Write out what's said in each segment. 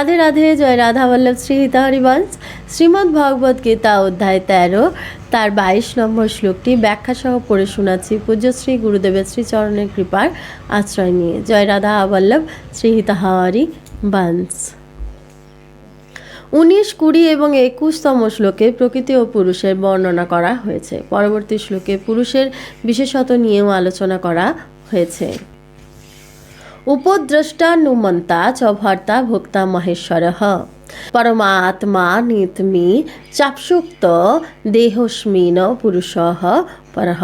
রাধে রাধে, জয় রাধা বল্লভ শ্রী হরিবংশ। শ্রীমদ্ ভগবদ গীতা অধ্যায় তেরো, তার বাইশ নম্বর শ্লোকটি ব্যাখ্যা সহ পড়ে শোনাচ্ছি। পূজ্যশ্রী গুরুদেবের শ্রীচরণের কৃপার আশ্রয় নিয়ে। জয় রাধা বল্লভ, শ্রী হরি বংশ উনিশ কুড়ি এবং একুশতম শ্লোকে প্রকৃতি ও পুরুষের বর্ণনা করা হয়েছে। পরবর্তী শ্লোকে পুরুষের বিশেষত নিয়েও আলোচনা করা হয়েছে। উপদ্রষ্টানুমন্তা চ ভর্তা ভোক্তা মহেশ্বর পরমাত্মা নিতমি চাপসুক্ত দেহস্মিন পুরুষ পরহ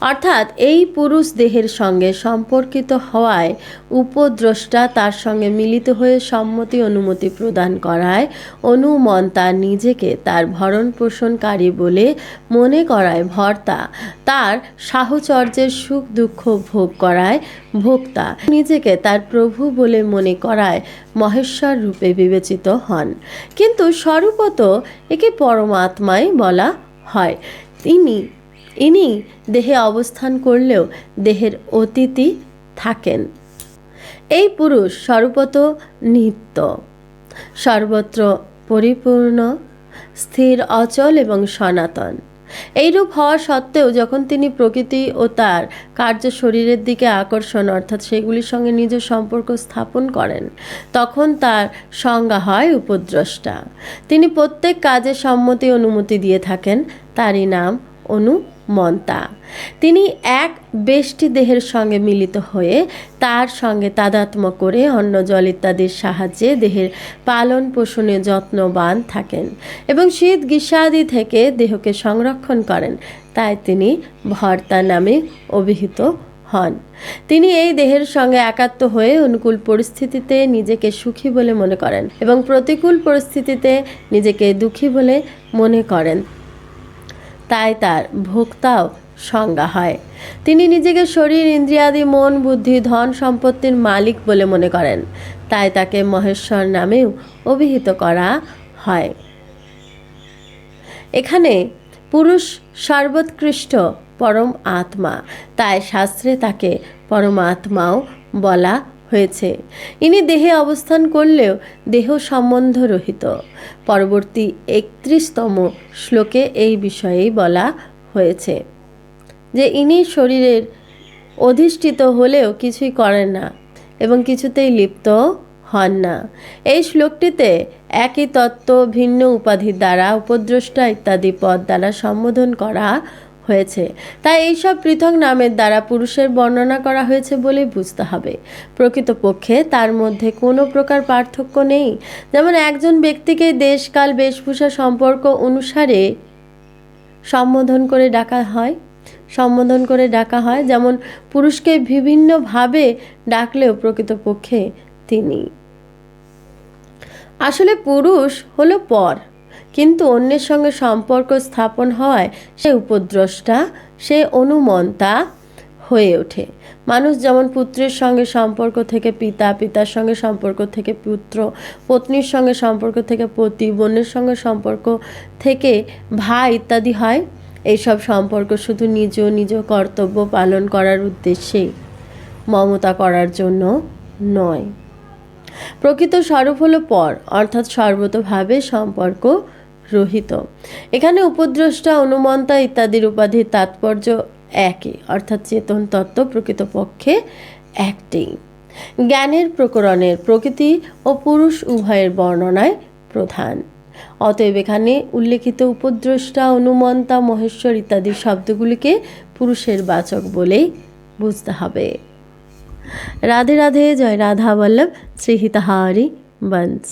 অর্থাৎ এই পুরুষ দেহের সঙ্গে সম্পর্কিত হওয়ায় উপদ্রষ্টা তার সঙ্গে মিলিত হয়ে সম্মতি অনুমতি প্রদান করায়। অনুমন তার নিজেকে তার ভরণ পোষণকারী বলে মনে করায় ভর্তা। তার সাহচর্যের সুখ দুঃখ ভোগ করায় ভোক্তা। নিজেকে তার প্রভু বলে মনে করায় মহেশ্বর রূপে বিবেচিত হন। কিন্তু স্বরূপত একে পরমাত্মাই বলা হয়। তিনি ইনি দেহে অবস্থান করলেও দেহের অতিথি থাকেন। এই পুরুষ সর্বত নিত্য, সর্বত্র পরিপূর্ণ, স্থির, অচল এবং সনাতন। এইরূপ হওয়া সত্ত্বেও যখন তিনি প্রকৃতি ও তার কার্য শরীরের দিকে আকর্ষণ, অর্থাৎ সেগুলির সঙ্গে নিজ সম্পর্ক স্থাপন করেন, তখন তার সংজ্ঞা হয় উপদ্রষ্টা। তিনি প্রত্যেক কাজে সম্মতি অনুমতি দিয়ে থাকেন, তারই নাম অনুমন্তা তিনি এক বেষ্টি দেহের সঙ্গে মিলিত হয়ে তার সঙ্গে তাদাত্ম করে অন্ন জল ইত্যাদির সাহায্যে দেহের পালন পোষণে যত্নবান থাকেন এবং শীত গ্রীষ্মাদি থেকে দেহকে সংরক্ষণ করেন, তাই তিনি ভর্তা নামে অভিহিত হন। তিনি এই দেহের সঙ্গে একাত্ম হয়ে অনুকূল পরিস্থিতিতে নিজেকে সুখী বলে মনে করেন এবং প্রতিকূল পরিস্থিতিতে নিজেকে দুঃখী বলে মনে করেন। তাই তার ভোক্তাও সংজ্ঞা হয়। তিনি নিজেকে শরীর, ইন্দ্রিয়াদি, মন, বুদ্ধি, ধন সম্পত্তির মালিক বলে মনে করেন। তাই তাকে মহেশ্বর নামেও অভিহিত করা হয়। এখানে পুরুষ সর্বোৎকৃষ্ট পরম আত্মা। তাই শাস্ত্রে তাকে পরমাত্মাও বলা হয়েছে। ইনি দেহে অবস্থান করলেও দেহ সম্বন্ধ রহিত পরবর্তী একত্রিশতম শ্লোকে এই বিষয়েই বলা হয়েছে যে ইনি শরীরের অধিষ্ঠিত হলেও কিছুই করেন না এবং কিছুতেই লিপ্ত হন না। এই শ্লোকটিতে একই তত্ত্ব, ভিন্ন উপাধির দ্বারা উপদ্রষ্টা ইত্যাদি পদ দ্বারা সম্বোধন করা হয়েছে। তাই এইসব পৃথক নামের দ্বারা পুরুষের বর্ণনা করা হয়েছে বলেই বুঝতে হবে। প্রকৃতপক্ষে তার মধ্যে কোনো প্রকার পার্থক্য নেই। যেমন একজন ব্যক্তিকে দেশকাল বেশভূষা সম্পর্ক অনুসারে সম্বোধন করে ডাকা হয়, সম্বোধন করে ডাকা হয়। যেমন পুরুষকে বিভিন্নভাবে ডাকলেও প্রকৃতপক্ষে তিনি। আসলে পুরুষ হলো পর। কিন্তু অন্যের সঙ্গে সম্পর্ক স্থাপন হওয়ায় সে উপদ্রষ্টা, সে অনুমন্তা হয়ে ওঠে। মানুষ যেমন পুত্রের সঙ্গে সম্পর্ক থেকে পিতা, পিতার সঙ্গে সম্পর্ক থেকে পুত্র, পত্নীর সঙ্গে সম্পর্ক থেকে পতি, বোনের সঙ্গে সম্পর্ক থেকে ভাই ইত্যাদি হয়, এইসব সম্পর্ক শুধু নিজ নিজ কর্তব্য পালন করার উদ্দেশ্যে মমতা করার জন্য নয়। প্রকৃত স্বরূপ হলো পর, অর্থাৎ সর্বতভাবে সম্পর্ক রহিত। এখানে উপদ্রষ্টা, অনুমন্তা ইত্যাদির উপাধির তাৎপর্য একই, অর্থাৎ চেতন তত্ত্ব প্রকৃতপক্ষে একটি। জ্ঞানের প্রকরণের প্রকৃতি ও পুরুষ উভয়ের বর্ণনায় প্রধান। অতএব এখানে উল্লেখিত উপদ্রষ্টা, অনুমন্তা, মহেশ্বর ইত্যাদি শব্দগুলিকে পুরুষের বাচক বলেই বুঝতে হবে। রাধে রাধে, জয় রাধা বল্লভ শ্রী হিতাহারি বংশ